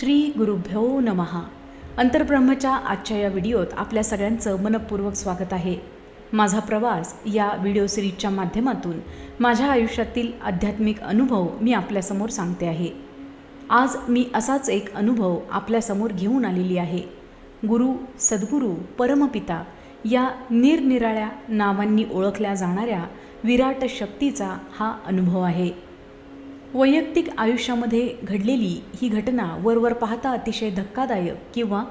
श्री गुरुभ्यो नमहा अंतरब्रह्मच्या आजच्या या व्हिडिओत आपल्या सगळ्यांचं मनपूर्वक स्वागत आहे. माझा प्रवास या व्हिडिओ सिरीजच्या माध्यमातून माझ्या आयुष्यातील आध्यात्मिक अनुभव मी आपल्यासमोर सांगते आहे. आज मी असाच एक अनुभव आपल्यासमोर घेऊन आलेली आहे. गुरु सद्गुरू परमपिता या निरनिराळ्या नावांनी ओळखल्या जाणाऱ्या विराट शक्तीचा हा अनुभव आहे. वैयक्तिक आयुष्यामध्ये घडलेली ही घटना वरवर पाहता अतिशय धक्कादायक किंवा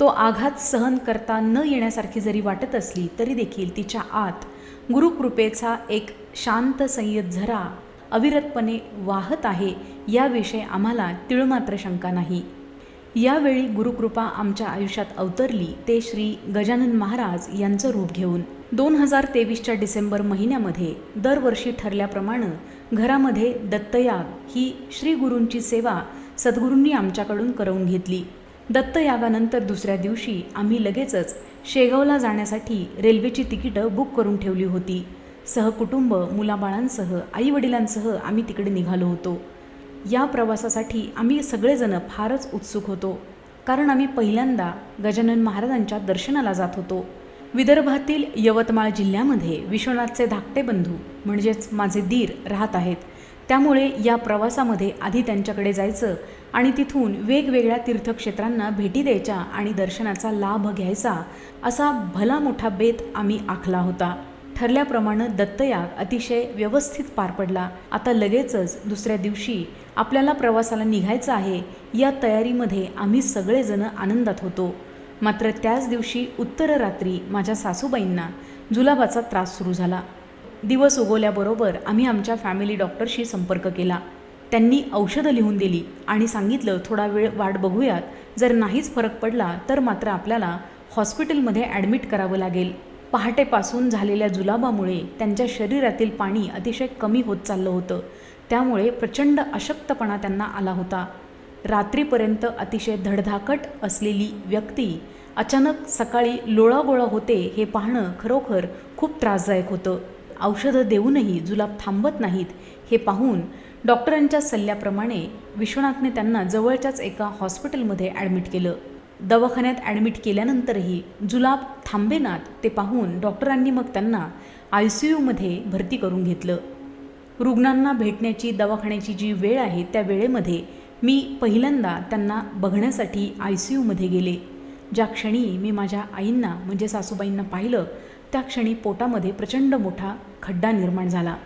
तो आघात सहन करता न येण्यासारखी जरी वाटत असली तरी देखील तिच्या आत गुरुकृपेचा एक शांत संयत झरा अविरतपणे वाहत आहे याविषयी आम्हाला तिळमात्र शंका नाही. यावेळी गुरुकृपा आमच्या आयुष्यात अवतरली ते श्री गजानन महाराज यांचं रूप घेऊन. दोन हजार तेवीसच्या डिसेंबर महिन्यामध्ये दरवर्षी ठरल्याप्रमाणे घरामध्ये दत्तयाग ही श्री गुरूंची सेवा सद्गुरूंनी आमच्याकडून करवून घेतली. दत्तयागानंतर दुसऱ्या दिवशी आम्ही लगेचच शेगावला जाण्यासाठी रेल्वेची तिकीटं बुक करून ठेवली होती. सहकुटुंब मुलाबाळांसह आईवडिलांसह आम्ही तिकडे निघालो होतो. या प्रवासासाठी आम्ही सगळेजण फारच उत्सुक होतो. कारण आम्ही पहिल्यांदा गजानन महाराजांच्या दर्शनाला जात होतो. विदर्भातील यवतमाळ जिल्ह्यामध्ये विश्वनाथचे धाकटे बंधू म्हणजेच माझे दीर राहत आहेत. त्यामुळे या प्रवासामध्ये आधी त्यांच्याकडे जायचं आणि तिथून वेगवेगळ्या तीर्थक्षेत्रांना भेटी द्यायच्या आणि दर्शनाचा लाभ घ्यायचा असा भला मोठा बेत आम्ही आखला होता. ठरल्याप्रमाणे दत्तयाग अतिशय व्यवस्थित पार पडला. आता लगेचच दुसऱ्या दिवशी आपल्याला प्रवासाला निघायचं आहे या तयारीमध्ये आम्ही सगळेजण आनंदात होतो. मात्र त्याच दिवशी उत्तर रात्री माझ्या सासूबाईंना जुलाबाचा त्रास सुरू झाला. दिवस उगवल्याबरोबर आम्ही आमच्या फॅमिली डॉक्टरशी संपर्क केला. त्यांनी औषधं लिहून दिली आणि सांगितलं थोडा वेळ वाट बघूयात. जर नाहीच फरक पडला तर मात्र आपल्याला हॉस्पिटलमध्ये ॲडमिट करावं लागेल. पहाटेपासून झालेल्या जुलाबामुळे त्यांच्या शरीरातील पाणी अतिशय कमी होत चाललं होतं. त्यामुळे प्रचंड अशक्तपणा त्यांना आला होता. रात्रीपर्यंत अतिशय धडधाकट असलेली व्यक्ती अचानक सकाळी लोळागोळा होते हे पाहणं खरोखर खूप त्रासदायक होतं. औषधं देऊनही जुलाब थांबत नाहीत हे पाहून डॉक्टरांच्या सल्ल्याप्रमाणे विश्वनाथने त्यांना जवळच्याच एका हॉस्पिटलमध्ये ॲडमिट केलं. दवाखान्यात ॲडमिट केल्यानंतरही जुलाब थांबेनात ते पाहून डॉक्टरांनी मग त्यांना आय सी यूमध्ये भरती करून घेतलं. रुग्णांना भेटण्याची दवाखान्याची जी वेळ आहे त्या वेळेमध्ये मी पहिल्यांदा त्यांना बघण्यासाठी आय सी यूमध्ये गेले. ज्या क्षणी मी माझ्या आईंना म्हणजे सासूबाईंना पाहिलं त्या क्षणी पोटामध्ये प्रचंड मोठा खड्डा निर्माण झाला.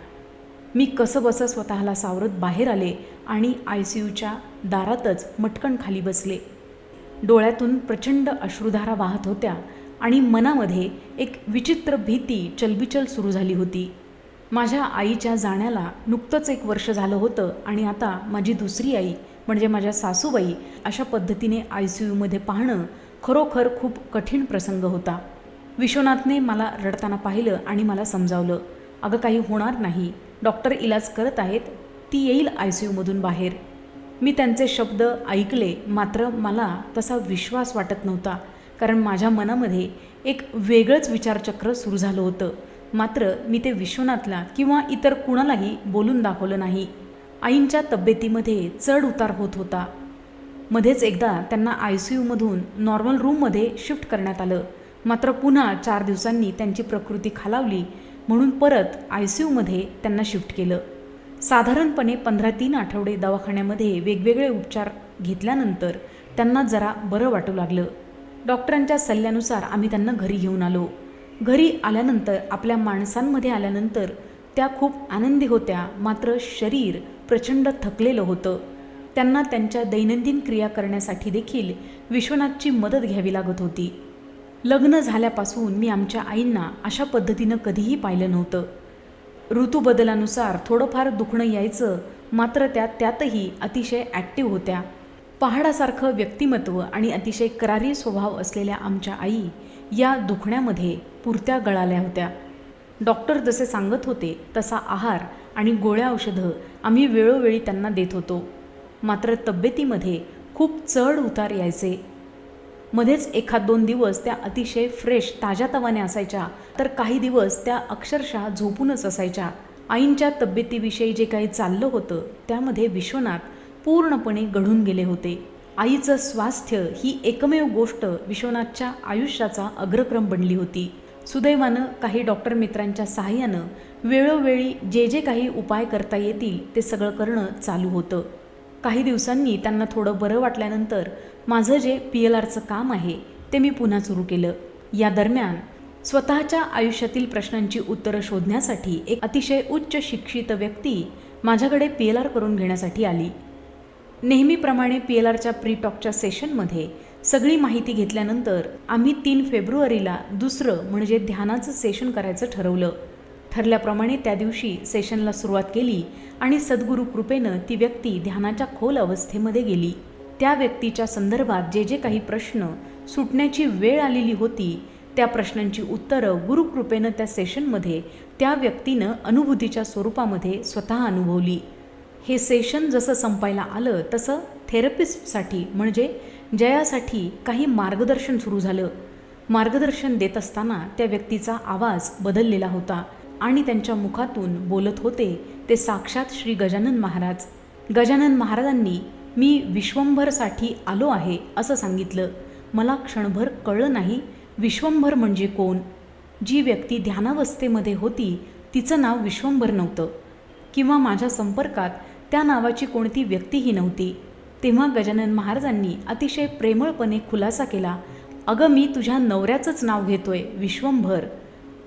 मी कसं बसं स्वतःला सावरत बाहेर आले आणि आय सी यूच्या दारातच मटकण खाली बसले. डोळ्यातून प्रचंड अश्रुधारा वाहत होत्या आणि मनामध्ये एक विचित्र भीती चलबिचल सुरू झाली होती. माझ्या आईच्या जाण्याला नुकतंच एक वर्ष झालं होतं आणि आता माझी दुसरी आई म्हणजे माझ्या सासूबाई अशा पद्धतीने आय सी यूमध्ये पाहणं खरोखर खूप कठीण प्रसंग होता. विश्वनाथने मला रडताना पाहिलं आणि मला समजावलं अगं काही होणार नाही. डॉक्टर इलाज करत आहेत ती येईल आय सी यूमधून बाहेर. मी त्यांचे शब्द ऐकले मात्र मला तसा विश्वास वाटत नव्हता. कारण माझ्या मनामध्ये एक वेगळंच विचारचक्र सुरू झालं होतं. मात्र मी ते विश्वनाथला किंवा इतर कुणालाही बोलून दाखवलं नाही. आईंच्या तब्येतीमध्ये चढ उतार होत होता. मध्येच एकदा त्यांना आय सी यूमधून नॉर्मल रूममध्ये शिफ्ट करण्यात आलं. मात्र पुन्हा चार दिवसांनी त्यांची प्रकृती खालावली म्हणून परत आय सी यूमध्ये त्यांना शिफ्ट केलं. साधारणपणे पंधरा तीन आठवडे दवाखान्यामध्ये वेगवेगळे उपचार घेतल्यानंतर त्यांना जरा बरं वाटू लागलं. डॉक्टरांच्या सल्ल्यानुसार आम्ही त्यांना घरी घेऊन आलो. घरी आल्यानंतर आपल्या माणसांमध्ये आल्यानंतर त्या खूप आनंदी होत्या मात्र शरीर प्रचंड थकलेलं होतं. त्यांना त्यांच्या दैनंदिन क्रिया करण्यासाठी देखील विश्वनाथची मदत घ्यावी लागत होती. लग्न झाल्यापासून मी आमच्या आईंना अशा पद्धतीनं कधीही पाहिलं नव्हतं. ऋतूबदलानुसार थोडंफार दुखणं यायचं मात्र त्या त्यातही अतिशय ॲक्टिव्ह होत्या. पहाडासारखं व्यक्तिमत्व आणि अतिशय करारी स्वभाव असलेल्या आमच्या आई या दुखण्यामध्ये पुरत्या गळाल्या होत्या. डॉक्टर जसे सांगत होते तसा आहार आणि गोळ्या औषधं आम्ही वेळोवेळी त्यांना देत होतो. मात्र तब्येतीमध्ये खूप चढ उतार यायचे. मध्येच एखाद दोन दिवस त्या अतिशय फ्रेश ताज्या तवाने असायच्या. तर काही दिवस त्या अक्षरशः झोपूनच असायच्या. आईंच्या तब्येतीविषयी जे काही चाललं होतं त्यामध्ये विश्वनाथ पूर्णपणे घडून गेले होते. आईचं स्वास्थ्य ही एकमेव गोष्ट विश्वनाथच्या आयुष्याचा अग्रक्रम बनली होती. सुदैवानं काही डॉक्टर मित्रांच्या सहाय्यानं वेळोवेळी जे जे काही उपाय करता येतील ते सगळं करणं चालू होतं. काही दिवसांनी त्यांना थोडं बरं वाटल्यानंतर माझं जे पी एल आरचं काम आहे ते मी पुन्हा सुरू केलं. या दरम्यान स्वतःच्या आयुष्यातील प्रश्नांची उत्तरं शोधण्यासाठी एक अतिशय उच्च शिक्षित व्यक्ती माझ्याकडे पी एल आर करून घेण्यासाठी आली. नेहमीप्रमाणे पी एल आरच्या प्री टॉकच्या सेशनमध्ये सगळी माहिती घेतल्यानंतर आम्ही तीन फेब्रुवारीला दुसरं म्हणजे ध्यानाचं सेशन करायचं ठरवलं. ठरल्याप्रमाणे त्या दिवशी सेशनला सुरुवात केली आणि सद्गुरू कृपेनं ती व्यक्ती ध्यानाच्या खोल अवस्थेमध्ये गेली. त्या व्यक्तीच्या संदर्भात जे जे काही प्रश्न सुटण्याची वेळ आलेली होती त्या प्रश्नांची उत्तरं गुरुकृपेनं त्या सेशनमध्ये त्या व्यक्तीनं अनुभूतीच्या स्वरूपामध्ये स्वतः अनुभवली. हे सेशन जसं संपायला आलं तसं थेरपिस्टसाठी म्हणजे जयासाठी काही मार्गदर्शन सुरू झालं. मार्गदर्शन देत असताना त्या व्यक्तीचा आवाज बदललेला होता आणि त्यांच्या मुखातून बोलत होते ते साक्षात श्री गजानन महाराज. गजानन महाराजांनी मी विश्वंभरसाठी आलो आहे असं सांगितलं. मला क्षणभर कळलं नाही विश्वंभर म्हणजे कोण? जी व्यक्ती ध्यानावस्थेमध्ये होती तिचं नाव विश्वंभर नव्हतं. किंवा माझ्या संपर्कात त्या नावाची कोणती व्यक्तीही नव्हती. तेव्हा गजानन महाराजांनी अतिशय प्रेमळपणे खुलासा केला अगं मी तुझ्या नवऱ्याचंच नाव घेतोय विश्वंभर.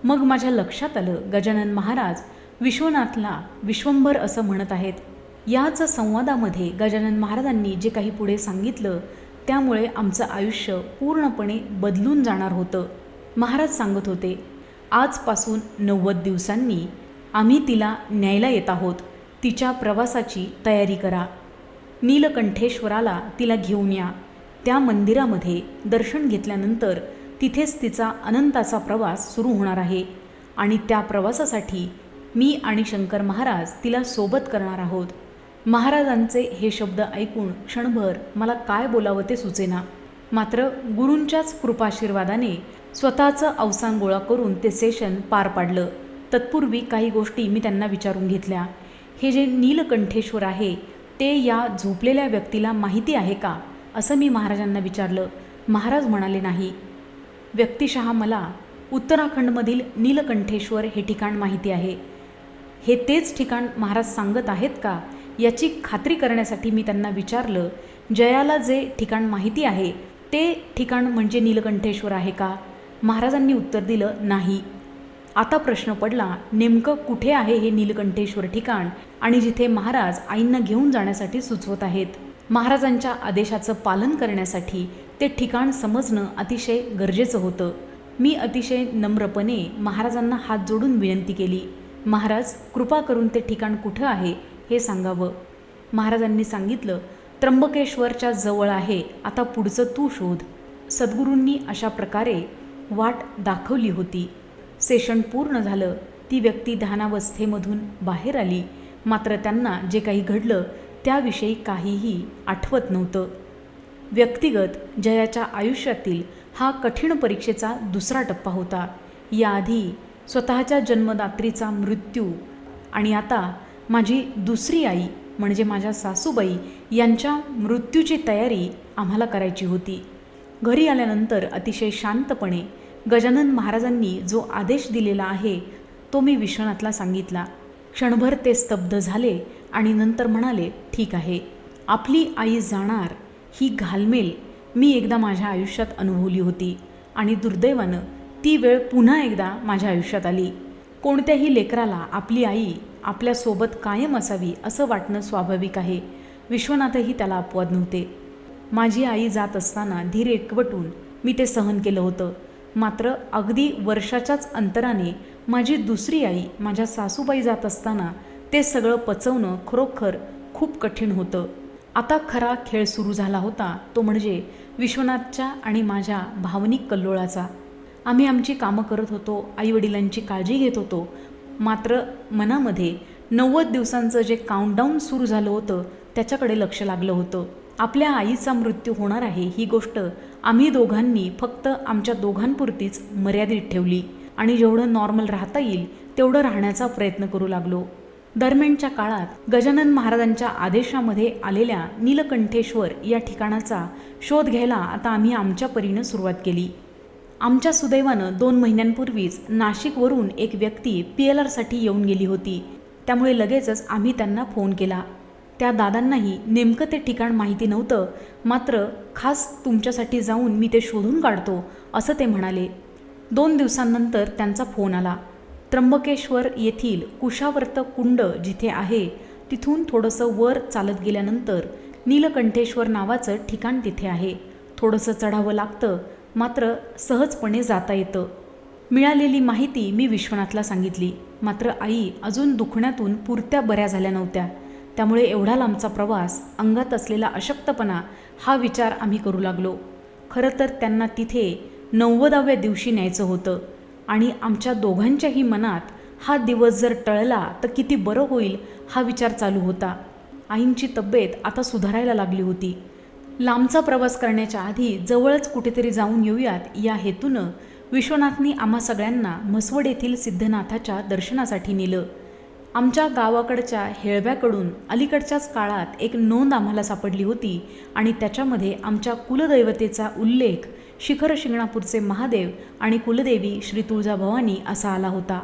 मग माझ्या लक्षात आलं गजानन महाराज विश्वनाथला विश्वंभर असं म्हणत आहेत. याच संवादामध्ये गजानन महाराजांनी जे काही पुढे सांगितलं त्यामुळे आमचं आयुष्य पूर्णपणे बदलून जाणार होतं. महाराज सांगत होते आजपासून नव्वद दिवसांनी आम्ही तिला न्यायला येत आहोत. तिच्या प्रवासाची तयारी करा. नीलकंठेश्वराला तिला घेऊन या. त्या मंदिरामध्ये दर्शन घेतल्यानंतर तिथेच तिचा अनंताचा प्रवास सुरू होणार आहे. आणि त्या प्रवासासाठी मी आणि शंकर महाराज तिला सोबत करणार आहोत. महाराजांचे हे शब्द ऐकून क्षणभर मला काय बोलावं ते सुचेना. मात्र गुरूंच्याच कृपाशीर्वादाने स्वतःचं अवसान गोळा करून ते सेशन पार पाडलं. तत्पूर्वी काही गोष्टी मी त्यांना विचारून घेतल्या. हे जे नीलकंठेश्वर आहे ते या झोपलेल्या व्यक्तीला माहिती आहे का? असं मी महाराजांना विचारलं. महाराज म्हणाले नाही. व्यक्तिशः मला उत्तराखंडमधील नीलकंठेश्वर हे ठिकाण माहिती आहे. हे तेच ठिकाण महाराज सांगत आहेत का? याची खात्री करण्यासाठी मी त्यांना विचारलं जयाला जे ठिकाण माहिती आहे ते ठिकाण म्हणजे नीलकंठेश्वर आहे का? महाराजांनी उत्तर दिलं नाही. आता प्रश्न पडला नेमकं कुठे आहे हे नीलकंठेश्वर ठिकाण आणि जिथे महाराज आईंना घेऊन जाण्यासाठी सुचवत आहेत? महाराजांच्या आदेशाचं पालन करण्यासाठी ते ठिकाण समजणं अतिशय गरजेचं होतं. मी अतिशय नम्रपणे महाराजांना हात जोडून विनंती केली महाराज कृपा करून ते ठिकाण कुठं आहे हे सांगावं. महाराजांनी सांगितलं त्र्यंबकेश्वरच्या जवळ आहे आता पुढचं तू शोध. सद्गुरूंनी अशा प्रकारे वाट दाखवली होती. सेशन पूर्ण झालं ती व्यक्ती ध्यानावस्थेमधून बाहेर आली. मात्र त्यांना जे काही घडलं त्याविषयी काहीही आठवत नव्हतं. व्यक्तिगत जयाच्या आयुष्यातील हा कठीण परीक्षेचा दुसरा टप्पा होता. याआधी स्वतःच्या जन्मदात्रीचा मृत्यू आणि आता माझी दुसरी आई म्हणजे माझ्या सासूबाई यांच्या मृत्यूची तयारी आम्हाला करायची होती. घरी आल्यानंतर अतिशय शांतपणे गजानन महाराजांनी जो आदेश दिलेला आहे तो मी विश्वनाथला सांगितला. क्षणभर ते स्तब्ध झाले आणि नंतर म्हणाले ठीक आहे. आपली आई जाणार ही घालमेल. मी एकदा माझ्या आयुष्यात अनुभवली होती आणि दुर्दैवानं ती वेळ पुन्हा एकदा माझ्या आयुष्यात आली. कोणत्याही लेकराला आपली आई आपल्यासोबत कायम असावी असं वाटणं स्वाभाविक आहे. विश्वनाथही त्याला अपवाद नव्हते. माझी आई जात असताना धीर एकवटून मी ते सहन केलं होतं. मात्र अगदी वर्षाच्याच अंतराने माझी दुसरी आई माझ्या सासूबाई जात असताना ते सगळं पचवणं खरोखर खूप कठीण होतं. आता खरा खेळ सुरू झाला होता तो म्हणजे विश्वनाथच्या आणि माझ्या भावनिक कल्लोळाचा. आम्ही आमची कामं करत होतो आईवडिलांची काळजी घेत होतो मात्र मनामध्ये नव्वद दिवसांचं जे काउंटडाऊन सुरू झालं होतं त्याच्याकडे लक्ष लागलं होतं. आपल्या आईचा मृत्यू होणार आहे ही गोष्ट आम्ही दोघांनी फक्त आमच्या दोघांपुरतीच मर्यादित ठेवली आणि जेवढं नॉर्मल राहता येईल तेवढं राहण्याचा प्रयत्न करू लागलो. दरम्यानच्या काळात गजानन महाराजांच्या आदेशामध्ये आलेल्या नीलकंठेश्वर या ठिकाणाचा शोध घ्यायला आता आम्ही आमच्या परीनं सुरुवात केली. आमच्या सुदैवानं दोन महिन्यांपूर्वीच नाशिकवरून एक व्यक्ती पी एल आरसाठी येऊन गेली होती. त्यामुळे लगेचच आम्ही त्यांना फोन केला. त्या दादांनाही नेमकं ते ठिकाण माहिती नव्हतं मात्र खास तुमच्यासाठी जाऊन मी ते शोधून काढतो असं ते म्हणाले. दोन दिवसांनंतर त्यांचा फोन आला. त्र्यंबकेश्वर येथील कुशावर्त कुंड जिथे आहे तिथून थोडंसं वर चालत गेल्यानंतर नीलकंठेश्वर नावाचं ठिकाण तिथे आहे. थोडंसं चढावं लागतं मात्र सहजपणे जाता येतं. मिळालेली माहिती मी विश्वनाथला सांगितली. मात्र आई अजून दुखण्यातून पुरत्या बऱ्या झाल्या नव्हत्या. त्यामुळे एवढा लांबचा प्रवास अंगात असलेला अशक्तपणा हा विचार आम्ही करू लागलो. खरं तर त्यांना तिथे नव्वदाव्या दिवशी न्यायचं होतं. आणि आमच्या दोघांच्याही मनात हा दिवस जर टळला तर किती बरं होईल हा विचार चालू होता. आईंची तब्येत आता सुधारायला लागली होती. लांबचा प्रवास करण्याच्या आधी जवळच कुठेतरी जाऊन येऊयात. या हेतूनं विश्वनाथनी आम्हा सगळ्यांना म्हसवड येथील सिद्धनाथाच्या दर्शनासाठी नेलं. आमच्या गावाकडच्या हेळव्याकडून अलीकडच्याच काळात एक नोंद आम्हाला सापडली होती आणि त्याच्यामध्ये आमच्या कुलदैवतेचा उल्लेख शिखर शिंगणापूरचे महादेव आणि कुलदेवी श्री तुळजाभवानी असा आला होता.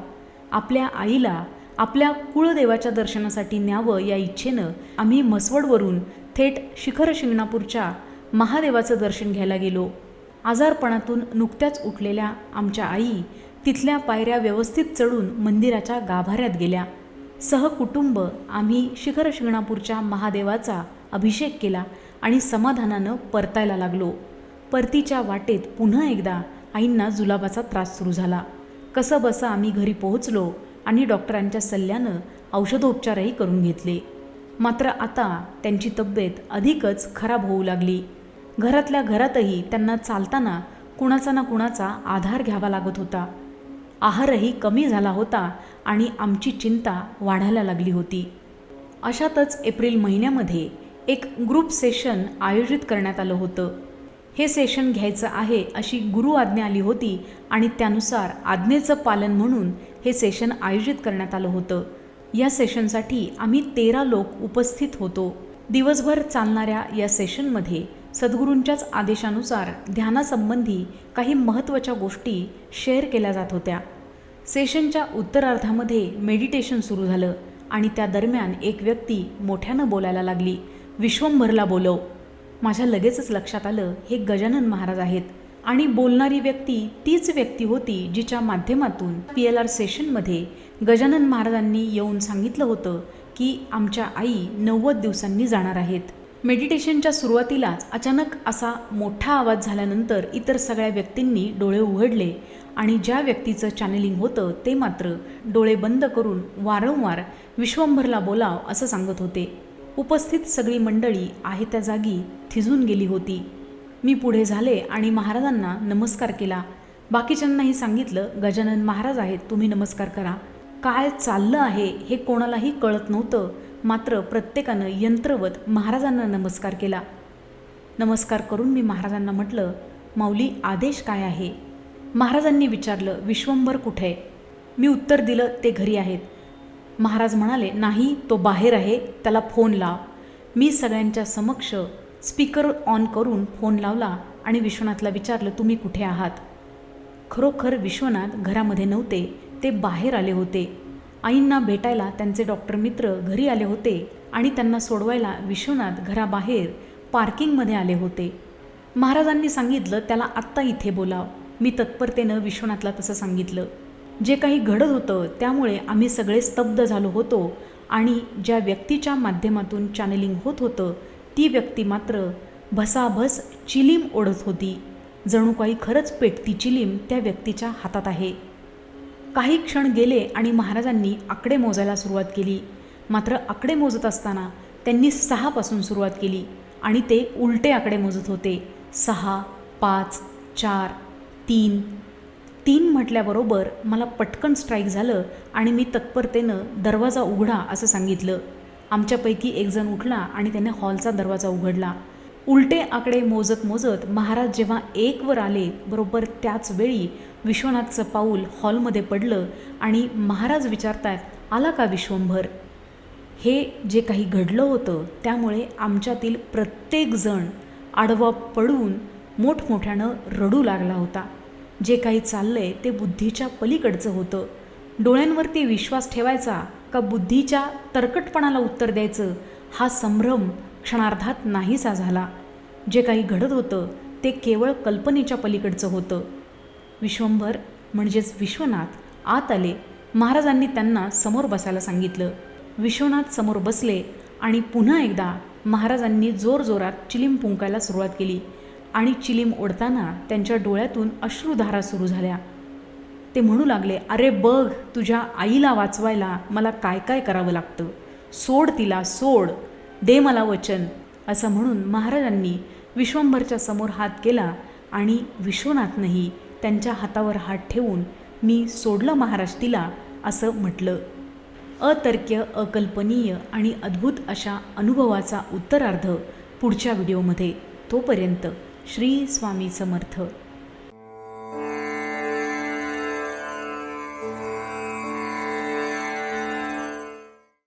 आपल्या आईला आपल्या कुळदेवाच्या दर्शनासाठी न्यावं या इच्छेनं आम्ही म्हसवडवरून थेट शिखर शिंगणापूरच्या महादेवाचं दर्शन घ्यायला गेलो. आजारपणातून नुकत्याच उठलेल्या आमच्या आई तिथल्या पायऱ्या व्यवस्थित चढून मंदिराच्या गाभाऱ्यात गेल्या. सहकुटुंब आम्ही शिखर शिंगणापूरच्या महादेवाचा अभिषेक केला आणि समाधानानं परतायला लागलो. परतीच्या वाटेत पुन्हा एकदा आईंना जुलाबाचा त्रास सुरू झाला. कसं बसं आम्ही घरी पोहोचलो आणि डॉक्टरांच्या सल्ल्यानं औषधोपचारही करून घेतले. मात्र आता त्यांची तब्येत अधिकच खराब होऊ लागली. घरातल्या घरातही त्यांना चालताना कुणाचा ना कुणाचा आधार घ्यावा लागत होता. आहारही कमी झाला होता आणि आमची चिंता वाढायला लागली होती. अशातच एप्रिल महिन्यामध्ये एक ग्रुप सेशन आयोजित करण्यात आलं होतं. हे सेशन घ्यायचं आहे अशी गुरु आज्ञा आली होती आणि त्यानुसार आज्ञेचं पालन म्हणून हे सेशन आयोजित करण्यात आलं होतं. या सेशनसाठी आम्ही तेरा लोक उपस्थित होतो. दिवसभर चालणाऱ्या या सेशनमध्ये सद्गुरूंच्याच आदेशानुसार ध्यानासंबंधी काही महत्त्वाच्या गोष्टी शेअर केल्या जात होत्या. सेशनच्या उत्तरार्धामध्ये मेडिटेशन सुरू झालं आणि त्या दरम्यान एक व्यक्ती मोठ्यानं बोलायला लागली. विश्वंभरला बोलव. माझ्या लगेचच लक्षात आलं हे गजानन महाराज आहेत आणि बोलणारी व्यक्ती तीच व्यक्ती होती जिच्या माध्यमातून पी एल आर सेशनमध्ये गजानन महाराजांनी येऊन सांगितलं होतं की आमच्या आई नव्वद दिवसांनी जाणार आहेत. मेडिटेशनच्या सुरुवातीलाच अचानक असा मोठा आवाज झाल्यानंतर इतर सगळ्या व्यक्तींनी डोळे उघडले आणि ज्या व्यक्तीचं चॅनेलिंग होतं ते मात्र डोळे बंद करून वारंवार विश्वंभरला बोलाव असं सांगत होते. उपस्थित सगळी मंडळी आहे त्या जागी थिजून गेली होती. मी पुढे झाले आणि महाराजांना नमस्कार केला. बाकीच्यांनाही सांगितलं गजानन महाराज आहेत तुम्ही नमस्कार करा. काय चाललं आहे हे कोणालाही कळत नव्हतं. मात्र प्रत्येकानं यंत्रवत महाराजांना नमस्कार केला. नमस्कार करून मी महाराजांना म्हटलं माऊली आदेश काय आहे? महाराजांनी विचारलं विश्वंभर कुठे? आहे मी उत्तर दिलं ते घरी आहेत. महाराज म्हणाले नाही तो बाहेर आहे त्याला फोन लाव. मी सगळ्यांच्या समक्ष स्पीकर ऑन करून फोन लावला आणि विश्वनाथला विचारलं तुम्ही कुठे आहात? खरोखर विश्वनाथ घरामध्ये नव्हते. ते बाहेर आले होते. आईंना भेटायला त्यांचे डॉक्टर मित्र घरी आले होते आणि त्यांना सोडवायला विश्वनाथ घराबाहेर पार्किंगमध्ये आले होते. महाराजांनी सांगितलं त्याला आत्ता इथे बोलाव. मी तत्परतेनं विश्वनाथला तसं सांगितलं. जे काही घडत होतं त्यामुळे आम्ही सगळे स्तब्ध झालो होतो आणि ज्या व्यक्तीच्या माध्यमातून चॅनलिंग होत होतं ती व्यक्ती मात्र भसाभस चिलीम ओढत होती. जणू काही खरंच पेटती चिलीम त्या व्यक्तीच्या हातात आहे. काही क्षण गेले आणि महाराजांनी आकडे मोजायला सुरुवात केली. मात्र आकडे मोजत असताना त्यांनी सहापासून सुरुवात केली आणि ते उलटे आकडे मोजत होते. सहा पाच चार तीन. तीन म्हटल्याबरोबर मला पटकन स्ट्राईक झालं आणि मी तत्परतेनं दरवाजा उघडा असं सांगितलं. आमच्यापैकी एकजण उठला आणि त्याने हॉलचा दरवाजा उघडला. उलटे आकडे मोजत मोजत महाराज जेव्हा एकवर आले बरोबर त्याच वेळी विश्वनाथचं पाऊल हॉलमध्ये पडलं आणि महाराज विचारतायत आला का विश्वंभर? हे जे काही घडलं होतं त्यामुळे आमच्यातील प्रत्येकजण आडवा पडून मोठमोठ्यानं रडू लागला होता. जे काही चाललंय ते बुद्धीच्या पलीकडचं होतं. डोळ्यांवरती विश्वास ठेवायचा का बुद्धीच्या तरकटपणाला उत्तर द्यायचं हा संभ्रम क्षणार्धात नाहीसा झाला. जे काही घडत होतं ते केवळ कल्पनेच्या पलीकडचं होतं. विश्वंभर म्हणजेच विश्वनाथ आत आले. महाराजांनी त्यांना समोर बसायला सांगितलं. विश्वनाथ समोर बसले आणि पुन्हा एकदा महाराजांनी जोरजोरात चिलीम पुंकायला सुरुवात केली आणि चिलीम ओढताना त्यांच्या डोळ्यातून अश्रुधारा सुरू झाल्या. ते म्हणू लागले अरे बघ तुझ्या आईला वाचवायला मला काय काय करावं लागतं? सोड तिला सोड. दे मला वचन. असं म्हणून महाराजांनी विश्वंभरच्या समोर हात केला आणि विश्वनाथनंही त्यांच्या हातावर हात ठेवून मी सोडलं महाराष्ट्रीला असं म्हटलं. अतर्क्य अकल्पनीय आणि अद्भुत अशा अनुभवाचा उत्तरार्ध पुढच्या व्हिडिओमध्ये. तोपर्यंत श्री स्वामी समर्थ.